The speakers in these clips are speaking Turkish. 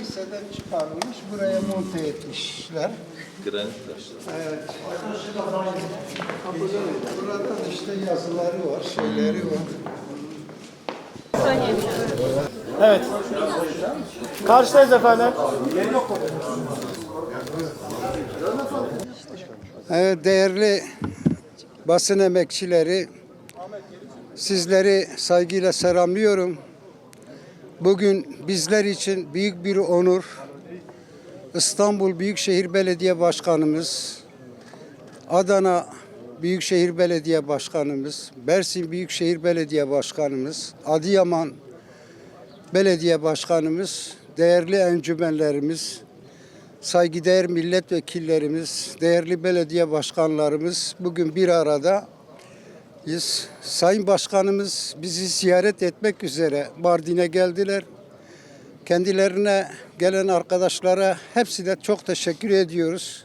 Liseden çıkarılmış, buraya monte etmişler. Granit taşlar. Evet. Burada da işte yazıları var, şeyleri var. Evet. Karşıdayız efendim. Evet, değerli basın emekçileri, sizleri saygıyla selamlıyorum. Bugün bizler için büyük bir onur. İstanbul Büyükşehir Belediye Başkanımız, Adana Büyükşehir Belediye Başkanımız, Bersin Büyükşehir Belediye Başkanımız, Adıyaman Belediye Başkanımız, değerli encümenlerimiz, saygıdeğer milletvekillerimiz, değerli belediye başkanlarımız bugün bir arada biz Sayın Başkanımız bizi ziyaret etmek üzere Mardin'e geldiler. Kendilerine gelen arkadaşlara hepsine çok teşekkür ediyoruz.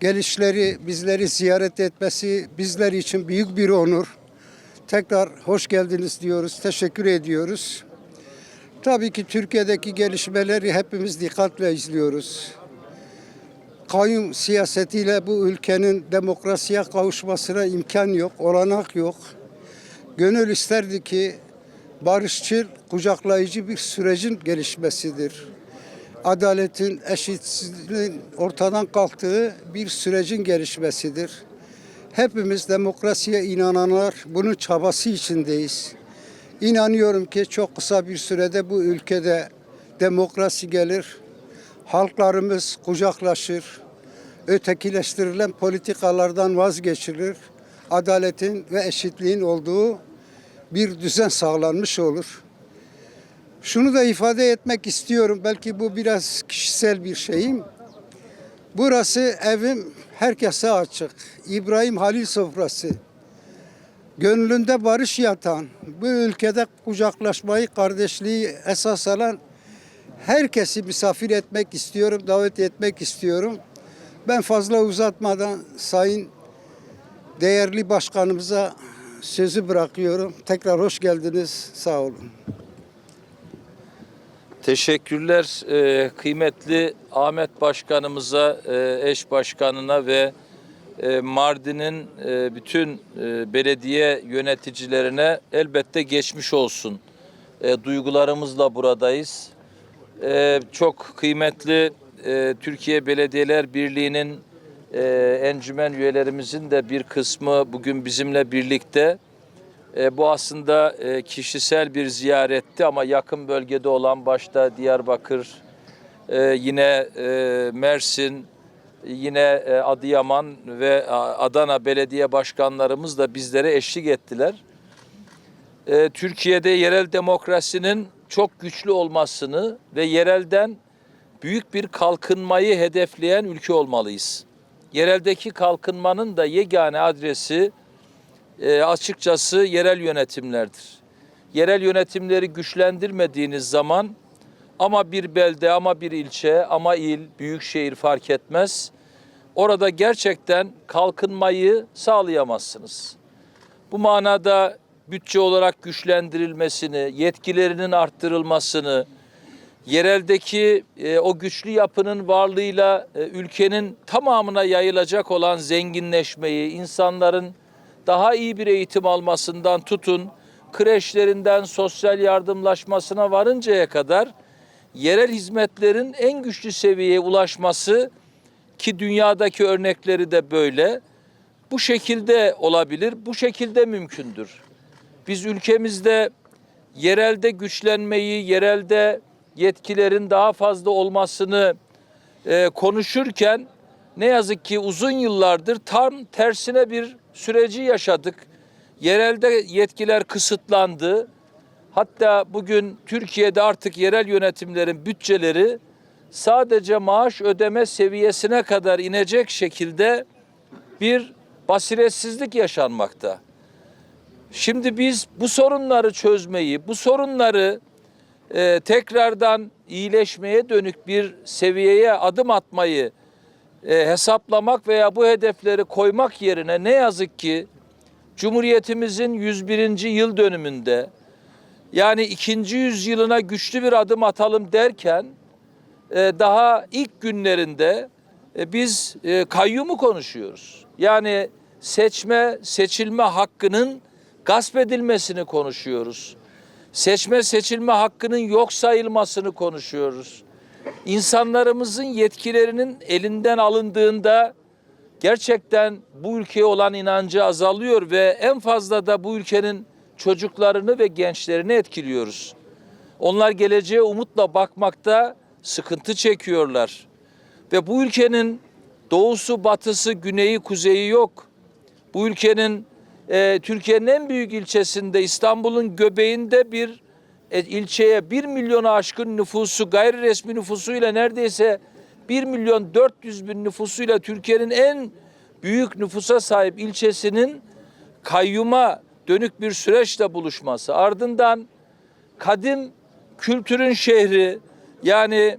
Gelişleri, bizleri ziyaret etmesi bizler için büyük bir onur. Tekrar hoş geldiniz diyoruz, teşekkür ediyoruz. Tabii ki Türkiye'deki gelişmeleri hepimiz dikkatle izliyoruz. Kayyum siyasetiyle bu ülkenin demokrasiye kavuşmasına imkan yok, olanak yok. Gönül isterdi ki barışçıl, kucaklayıcı bir sürecin gelişmesidir. Adaletin, eşitsizliğin ortadan kalktığı bir sürecin gelişmesidir. Hepimiz demokrasiye inananlar bunun çabası içindeyiz. İnanıyorum ki çok kısa bir sürede bu ülkede demokrasi gelir. Halklarımız kucaklaşır. Ötekileştirilen politikalardan vazgeçilir. Adaletin ve eşitliğin olduğu bir düzen sağlanmış olur. Şunu da ifade etmek istiyorum. Belki bu biraz kişisel bir şeyim. Burası evim herkese açık. İbrahim Halil sofrası. Gönlünde barış yatan, bu ülkede kucaklaşmayı, kardeşliği esas alan herkesi misafir etmek istiyorum, davet etmek istiyorum. Ben fazla uzatmadan Sayın değerli başkanımıza sözü bırakıyorum. Tekrar hoş geldiniz. Sağ olun. Teşekkürler Ee, kıymetli Ahmet Başkanımıza, e, eş başkanına ve e, Mardin'in e, bütün e, belediye yöneticilerine elbette geçmiş olsun. E, duygularımızla buradayız. E, çok kıymetli e, Türkiye Belediyeler Birliği'nin e, encümen üyelerimizin de bir kısmı bugün bizimle birlikte. E, bu aslında e, kişisel bir ziyaretti ama yakın bölgede olan başta Diyarbakır, e, yine e, Mersin, yine e, Adıyaman ve Adana belediye başkanlarımız da bizlere eşlik ettiler. E, Türkiye'de yerel demokrasinin çok güçlü olmasını ve yerelden büyük bir kalkınmayı hedefleyen ülke olmalıyız. Yereldeki kalkınmanın da yegane adresi e, açıkçası yerel yönetimlerdir. Yerel yönetimleri güçlendirmediğiniz zaman ama bir belde ama bir ilçe ama il, büyük şehir fark etmez. Orada gerçekten kalkınmayı sağlayamazsınız. Bu manada bütçe olarak güçlendirilmesini, yetkilerinin arttırılmasını, yereldeki e, o güçlü yapının varlığıyla e, ülkenin tamamına yayılacak olan zenginleşmeyi, insanların daha iyi bir eğitim almasından tutun, kreşlerinden sosyal yardımlaşmasına varıncaya kadar yerel hizmetlerin en güçlü seviyeye ulaşması ki dünyadaki örnekleri de böyle. Bu şekilde olabilir, bu şekilde mümkündür. Biz ülkemizde yerelde güçlenmeyi, yerelde yetkilerin daha fazla olmasını e, konuşurken ne yazık ki uzun yıllardır tam tersine bir süreci yaşadık. Yerelde yetkiler kısıtlandı. Hatta bugün Türkiye'de artık yerel yönetimlerin bütçeleri sadece maaş ödeme seviyesine kadar inecek şekilde bir basiretsizlik yaşanmakta. Şimdi biz bu sorunları çözmeyi, bu sorunları e, tekrardan iyileşmeye dönük bir seviyeye adım atmayı e, hesaplamak veya bu hedefleri koymak yerine ne yazık ki Cumhuriyetimizin 101. yıl dönümünde yani ikinci yüzyılına güçlü bir adım atalım derken e, daha ilk günlerinde e, biz e, kayyumu konuşuyoruz. Yani seçme seçilme hakkının gasp edilmesini konuşuyoruz. Seçme seçilme hakkının yok sayılmasını konuşuyoruz. İnsanlarımızın yetkilerinin elinden alındığında gerçekten bu ülkeye olan inancı azalıyor ve en fazla da bu ülkenin çocuklarını ve gençlerini etkiliyoruz. Onlar geleceğe umutla bakmakta sıkıntı çekiyorlar. Ve bu ülkenin doğusu, batısı, güneyi, kuzeyi yok. Bu ülkenin e, Türkiye'nin en büyük ilçesinde İstanbul'un göbeğinde bir e, ilçeye 1 milyonu aşkın nüfusu gayri resmi nüfusuyla neredeyse 1 milyon 400 bin nüfusuyla Türkiye'nin en büyük nüfusa sahip ilçesinin kayyuma dönük bir süreçle buluşması. Ardından kadim kültürün şehri yani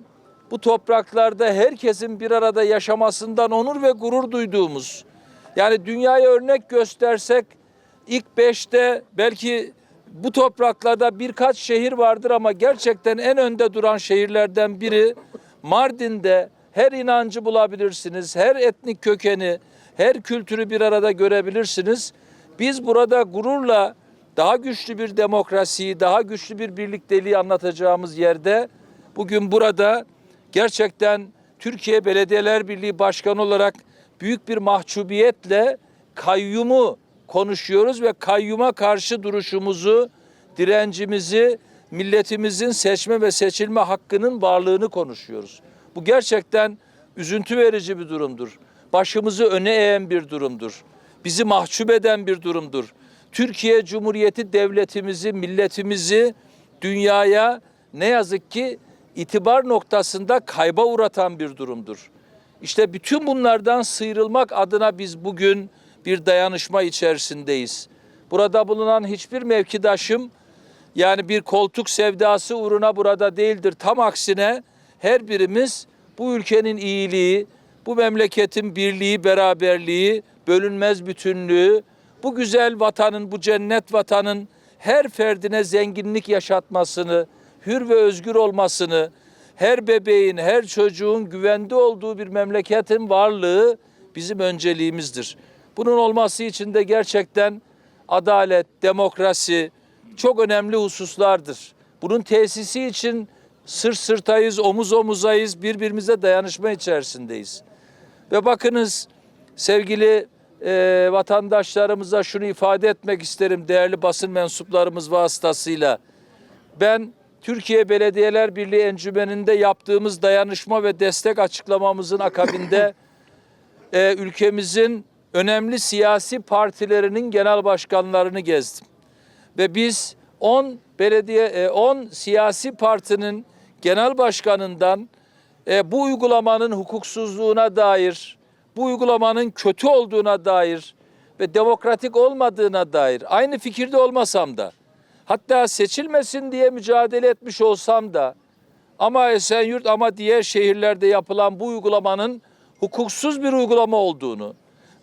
bu topraklarda herkesin bir arada yaşamasından onur ve gurur duyduğumuz yani dünyaya örnek göstersek ilk beşte belki bu topraklarda birkaç şehir vardır ama gerçekten en önde duran şehirlerden biri Mardin'de her inancı bulabilirsiniz. Her etnik kökeni, her kültürü bir arada görebilirsiniz. Biz burada gururla daha güçlü bir demokrasiyi, daha güçlü bir birlikteliği anlatacağımız yerde bugün burada gerçekten Türkiye Belediyeler Birliği Başkanı olarak büyük bir mahcubiyetle kayyumu konuşuyoruz ve kayyuma karşı duruşumuzu, direncimizi, milletimizin seçme ve seçilme hakkının varlığını konuşuyoruz. Bu gerçekten üzüntü verici bir durumdur. Başımızı öne eğen bir durumdur. Bizi mahcup eden bir durumdur. Türkiye Cumhuriyeti devletimizi, milletimizi dünyaya ne yazık ki itibar noktasında kayba uğratan bir durumdur. İşte bütün bunlardan sıyrılmak adına biz bugün bir dayanışma içerisindeyiz. Burada bulunan hiçbir mevkidaşım yani bir koltuk sevdası uğruna burada değildir. Tam aksine her birimiz bu ülkenin iyiliği, bu memleketin birliği, beraberliği, bölünmez bütünlüğü, bu güzel vatanın, bu cennet vatanın her ferdine zenginlik yaşatmasını, hür ve özgür olmasını, her bebeğin, her çocuğun güvende olduğu bir memleketin varlığı bizim önceliğimizdir. Bunun olması için de gerçekten adalet, demokrasi çok önemli hususlardır. Bunun tesisi için sırt sırtayız, omuz omuzayız, birbirimize dayanışma içerisindeyiz. Ve bakınız sevgili e, vatandaşlarımıza şunu ifade etmek isterim değerli basın mensuplarımız vasıtasıyla. Ben Türkiye Belediyeler Birliği Encümeni'nde yaptığımız dayanışma ve destek açıklamamızın akabinde e, ülkemizin önemli siyasi partilerinin genel başkanlarını gezdim. Ve biz 10 belediye e, 10 siyasi partinin genel başkanından e, bu uygulamanın hukuksuzluğuna dair, bu uygulamanın kötü olduğuna dair ve demokratik olmadığına dair aynı fikirde olmasam da hatta seçilmesin diye mücadele etmiş olsam da ama Esenyurt ama diğer şehirlerde yapılan bu uygulamanın hukuksuz bir uygulama olduğunu,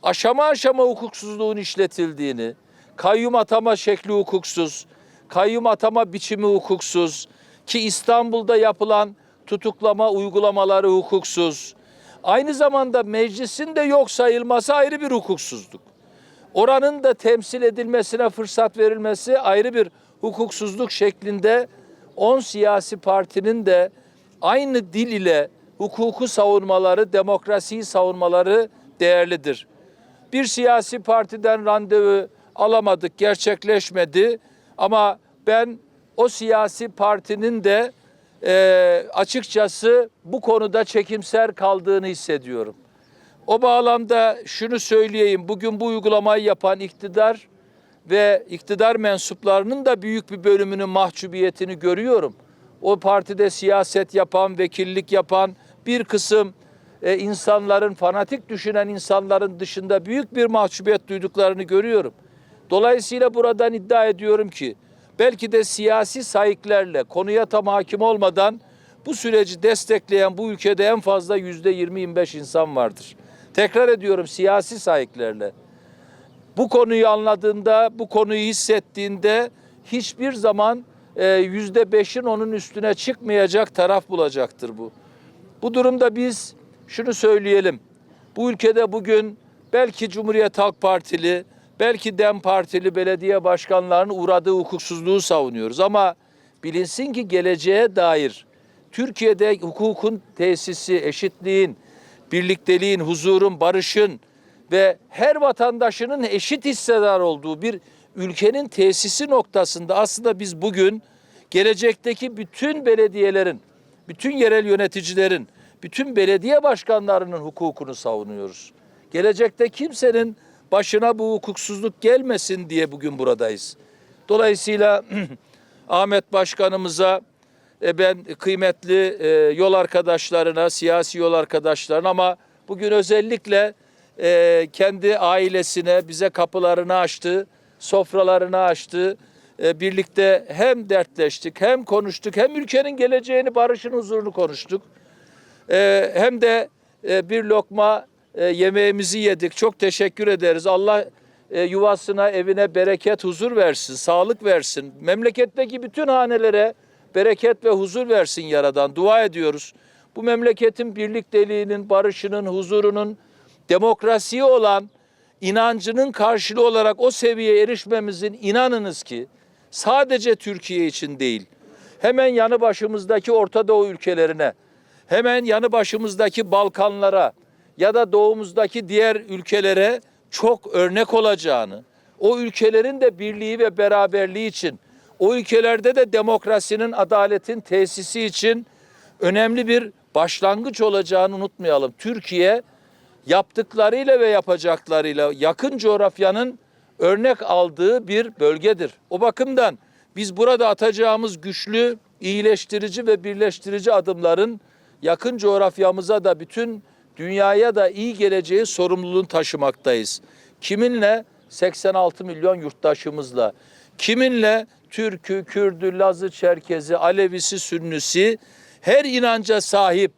aşama aşama hukuksuzluğun işletildiğini, kayyum atama şekli hukuksuz, kayyum atama biçimi hukuksuz ki İstanbul'da yapılan tutuklama uygulamaları hukuksuz. Aynı zamanda meclisin de yok sayılması ayrı bir hukuksuzluk. Oranın da temsil edilmesine fırsat verilmesi ayrı bir hukuksuzluk şeklinde 10 siyasi partinin de aynı dil ile hukuku savunmaları, demokrasiyi savunmaları değerlidir. Bir siyasi partiden randevu alamadık, gerçekleşmedi. Ama ben o siyasi partinin de e, açıkçası bu konuda çekimser kaldığını hissediyorum. O bağlamda şunu söyleyeyim. Bugün bu uygulamayı yapan iktidar ve iktidar mensuplarının da büyük bir bölümünün mahcubiyetini görüyorum. O partide siyaset yapan, vekillik yapan bir kısım e, insanların, fanatik düşünen insanların dışında büyük bir mahcubiyet duyduklarını görüyorum. Dolayısıyla buradan iddia ediyorum ki belki de siyasi sahiplerle konuya tam hakim olmadan bu süreci destekleyen bu ülkede en fazla yüzde 20-25 insan vardır. Tekrar ediyorum siyasi sahiplerle. Bu konuyu anladığında, bu konuyu hissettiğinde hiçbir zaman e, yüzde beşin onun üstüne çıkmayacak taraf bulacaktır bu. Bu durumda biz şunu söyleyelim. Bu ülkede bugün belki Cumhuriyet Halk Partili, belki DEM Partili belediye başkanlarının uğradığı hukuksuzluğu savunuyoruz. Ama bilinsin ki geleceğe dair Türkiye'de hukukun tesisi, eşitliğin, birlikteliğin, huzurun, barışın ve her vatandaşının eşit hissedar olduğu bir ülkenin tesisi noktasında aslında biz bugün gelecekteki bütün belediyelerin, bütün yerel yöneticilerin, bütün belediye başkanlarının hukukunu savunuyoruz. Gelecekte kimsenin başına bu hukuksuzluk gelmesin diye bugün buradayız. Dolayısıyla Ahmet Başkanımıza e, ben kıymetli e, yol arkadaşlarına, siyasi yol arkadaşlarına ama bugün özellikle e, kendi ailesine bize kapılarını açtı, sofralarını açtı. E, birlikte hem dertleştik, hem konuştuk, hem ülkenin geleceğini, barışın, huzurunu konuştuk. E, hem de e, bir lokma e, yemeğimizi yedik. Çok teşekkür ederiz. Allah e, yuvasına, evine bereket, huzur versin, sağlık versin. Memleketteki bütün hanelere bereket ve huzur versin Yaradan. Dua ediyoruz. Bu memleketin birlikteliğinin, barışının, huzurunun, demokrasiye olan inancının karşılığı olarak o seviyeye erişmemizin inanınız ki sadece Türkiye için değil, hemen yanı başımızdaki Orta Doğu ülkelerine, hemen yanı başımızdaki Balkanlara ya da doğumuzdaki diğer ülkelere çok örnek olacağını, o ülkelerin de birliği ve beraberliği için, o ülkelerde de demokrasinin, adaletin tesisi için önemli bir başlangıç olacağını unutmayalım. Türkiye yaptıklarıyla ve yapacaklarıyla yakın coğrafyanın örnek aldığı bir bölgedir. O bakımdan biz burada atacağımız güçlü, iyileştirici ve birleştirici adımların yakın coğrafyamıza da bütün dünyaya da iyi geleceği sorumluluğunu taşımaktayız. Kiminle? 86 milyon yurttaşımızla. Kiminle? Türk'ü, Kürd'ü, Laz'ı, Çerkez'i, Alevisi, Sünnisi her inanca sahip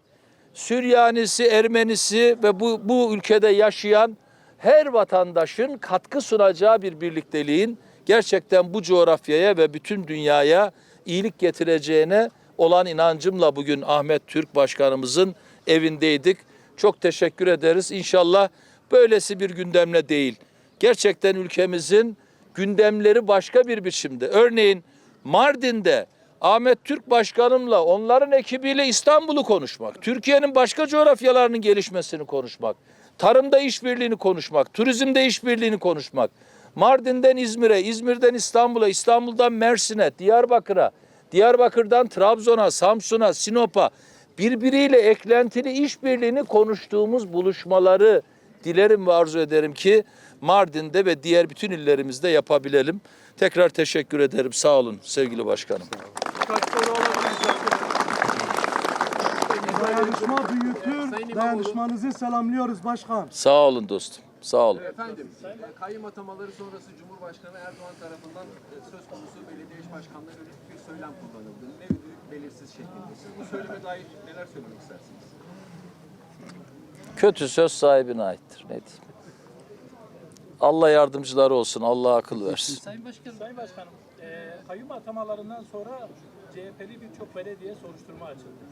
Süryanisi, Ermenisi ve bu, bu ülkede yaşayan her vatandaşın katkı sunacağı bir birlikteliğin gerçekten bu coğrafyaya ve bütün dünyaya iyilik getireceğine olan inancımla bugün Ahmet Türk Başkanımızın evindeydik. Çok teşekkür ederiz. İnşallah böylesi bir gündemle değil. Gerçekten ülkemizin gündemleri başka bir biçimde. Örneğin Mardin'de Ahmet Türk Başkanımla onların ekibiyle İstanbul'u konuşmak, Türkiye'nin başka coğrafyalarının gelişmesini konuşmak, tarımda işbirliğini konuşmak, turizmde işbirliğini konuşmak, Mardin'den İzmir'e, İzmir'den İstanbul'a, İstanbul'dan Mersin'e, Diyarbakır'a, Diyarbakır'dan Trabzon'a, Samsun'a, Sinop'a birbiriyle eklentili işbirliğini konuştuğumuz buluşmaları dilerim ve arzu ederim ki Mardin'de ve diğer bütün illerimizde yapabilelim. Tekrar teşekkür ederim. Sağ olun sevgili başkanım. Dayanışma büyüktür. Dayanışmanızı selamlıyoruz başkan. Sağ olun dostum. Sağ olun. Efendim, kayyum atamaları sonrası Cumhurbaşkanı Erdoğan tarafından e, söz konusu belediye başkanlarına yönelik bir söylem kullanıldı. Ne belirsiz şeklinde. Siz bu söyleme dair neler söylemek istersiniz? Kötü söz sahibine aittir. Ne diyeyim? Allah yardımcıları olsun. Allah akıl versin. Sayın Başkanım, Sayın Başkanım, e, kayyum atamalarından sonra CHP'li birçok belediye soruşturma açıldı.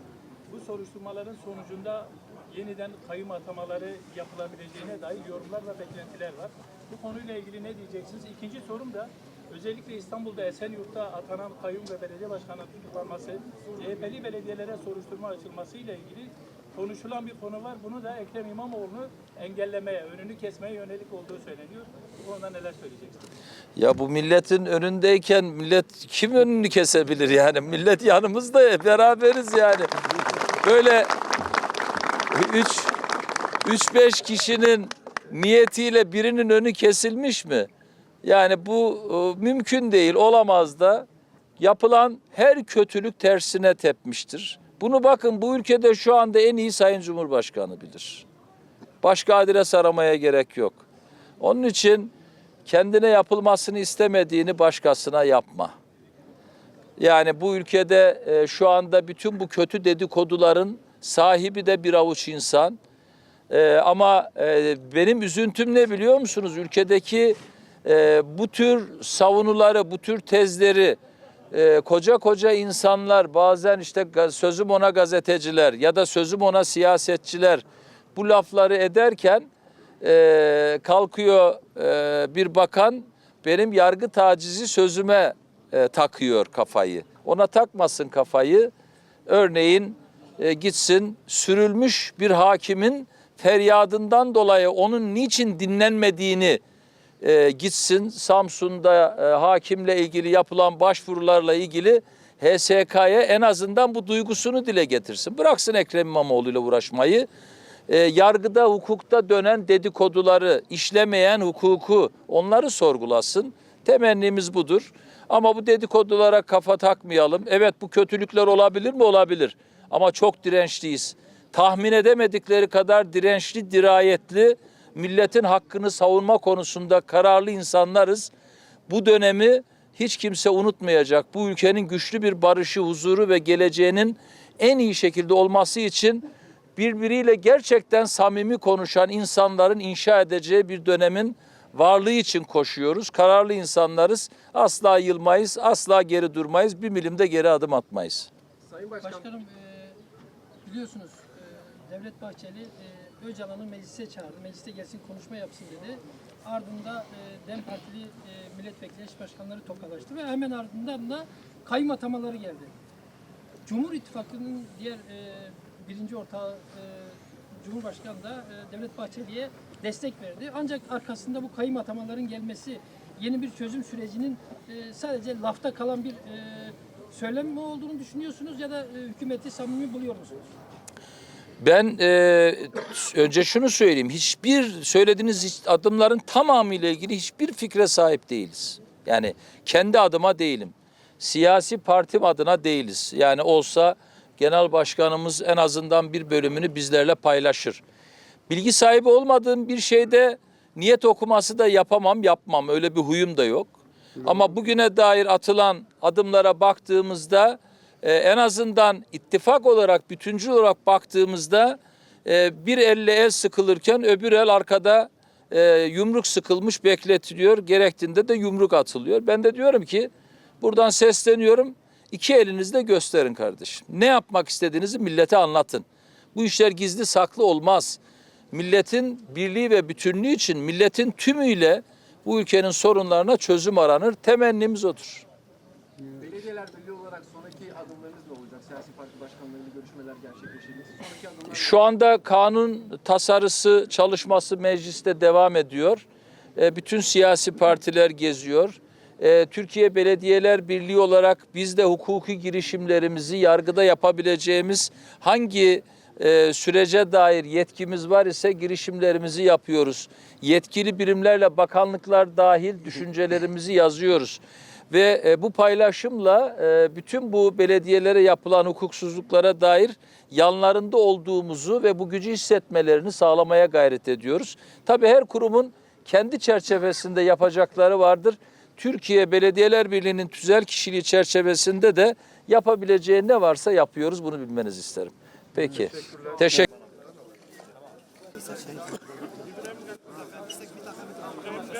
Bu soruşturmaların sonucunda yeniden kayyum atamaları yapılabileceğine dair yorumlar ve beklentiler var. Bu konuyla ilgili ne diyeceksiniz? İkinci sorum da özellikle İstanbul'da Esenyurt'ta atanan kayyum ve belediye başkanı tutuklanması, CHP'li belediyelere soruşturma açılması ile ilgili konuşulan bir konu var. Bunu da Ekrem İmamoğlu'nu engellemeye, önünü kesmeye yönelik olduğu söyleniyor. Konuda neler söyleyeceksiniz? Ya bu milletin önündeyken millet kim önünü kesebilir yani? Millet yanımızda ya, beraberiz yani. Böyle 3 3-5 kişinin niyetiyle birinin önü kesilmiş mi? Yani bu e, mümkün değil, olamaz da. Yapılan her kötülük tersine tepmiştir. Bunu bakın bu ülkede şu anda en iyi Sayın Cumhurbaşkanı bilir. Başka adres aramaya gerek yok. Onun için kendine yapılmasını istemediğini başkasına yapma. Yani bu ülkede e, şu anda bütün bu kötü dedikoduların sahibi de bir avuç insan. E, ama e, benim üzüntüm ne biliyor musunuz? Ülkedeki e, bu tür savunuları, bu tür tezleri e, koca koca insanlar bazen işte sözüm ona gazeteciler ya da sözüm ona siyasetçiler bu lafları ederken e, kalkıyor e, bir bakan benim yargı tacizi sözüme e, takıyor kafayı. Ona takmasın kafayı. Örneğin e, gitsin sürülmüş bir hakimin feryadından dolayı onun niçin dinlenmediğini e, gitsin Samsun'da e, hakimle ilgili yapılan başvurularla ilgili HSK'ya en azından bu duygusunu dile getirsin. Bıraksın Ekrem İmamoğlu ile uğraşmayı. E, yargıda, hukukta dönen dedikoduları, işlemeyen hukuku onları sorgulasın. Temennimiz budur. Ama bu dedikodulara kafa takmayalım. Evet bu kötülükler olabilir mi? Olabilir. Ama çok dirençliyiz. Tahmin edemedikleri kadar dirençli, dirayetli, milletin hakkını savunma konusunda kararlı insanlarız. Bu dönemi hiç kimse unutmayacak. Bu ülkenin güçlü bir barışı, huzuru ve geleceğinin en iyi şekilde olması için birbiriyle gerçekten samimi konuşan insanların inşa edeceği bir dönemin varlığı için koşuyoruz. Kararlı insanlarız. Asla yılmayız, asla geri durmayız. Bir milimde geri adım atmayız. Sayın Başkan, Başkanım e, biliyorsunuz e, Devlet Bahçeli e, Öcalan'ı meclise çağırdı. Mecliste gelsin konuşma yapsın dedi. Ardında e, DEM Partili e, milletvekili eş başkanları tokalaştı ve hemen ardından da kayyum atamaları geldi. Cumhur İttifakı'nın diğer e, birinci ortağı e, Cumhurbaşkanı da e, Devlet Bahçeli'ye destek verdi. Ancak arkasında bu kayyum atamaların gelmesi yeni bir çözüm sürecinin e, sadece lafta kalan bir e, söylem mi olduğunu düşünüyorsunuz ya da e, hükümeti samimi buluyor musunuz? Ben e, önce şunu söyleyeyim. Hiçbir söylediğiniz hiç- adımların tamamıyla ilgili hiçbir fikre sahip değiliz. Yani kendi adıma değilim. Siyasi partim adına değiliz. Yani olsa genel başkanımız en azından bir bölümünü bizlerle paylaşır. Bilgi sahibi olmadığım bir şeyde niyet okuması da yapamam, yapmam. Öyle bir huyum da yok. Ama bugüne dair atılan adımlara baktığımızda e, en azından ittifak olarak, bütüncül olarak baktığımızda e, bir elle el sıkılırken öbür el arkada e, yumruk sıkılmış bekletiliyor. Gerektiğinde de yumruk atılıyor. Ben de diyorum ki buradan sesleniyorum. İki elinizle gösterin kardeşim. Ne yapmak istediğinizi millete anlatın. Bu işler gizli saklı olmaz. Milletin birliği ve bütünlüğü için milletin tümüyle bu ülkenin sorunlarına çözüm aranır. Temennimiz odur. Belediyeler Birliği olarak sonraki adımlarınız ne olacak? Siyasi parti başkanlarıyla görüşmeler gerçekleşecek. Sonraki adımlar Şu anda kanun tasarısı çalışması mecliste devam ediyor. E, Bütün siyasi partiler geziyor. E, Türkiye Belediyeler Birliği olarak biz de hukuki girişimlerimizi yargıda yapabileceğimiz hangi e, sürece dair yetkimiz var ise girişimlerimizi yapıyoruz. Yetkili birimlerle bakanlıklar dahil düşüncelerimizi yazıyoruz. Ve e, bu paylaşımla e, bütün bu belediyelere yapılan hukuksuzluklara dair yanlarında olduğumuzu ve bu gücü hissetmelerini sağlamaya gayret ediyoruz. Tabii her kurumun kendi çerçevesinde yapacakları vardır. Türkiye Belediyeler Birliği'nin tüzel kişiliği çerçevesinde de yapabileceği ne varsa yapıyoruz. Bunu bilmenizi isterim. Peki. Teşekkür